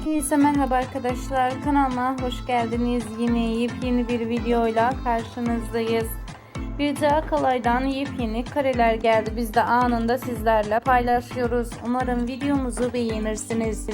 Herkese merhaba arkadaşlar. Kanalıma hoş geldiniz. Yine yepyeni bir videoyla karşınızdayız. Bir daha kolaydan yepyeni kareler geldi. Biz de anında sizlerle paylaşıyoruz. Umarım videomuzu beğenirsiniz.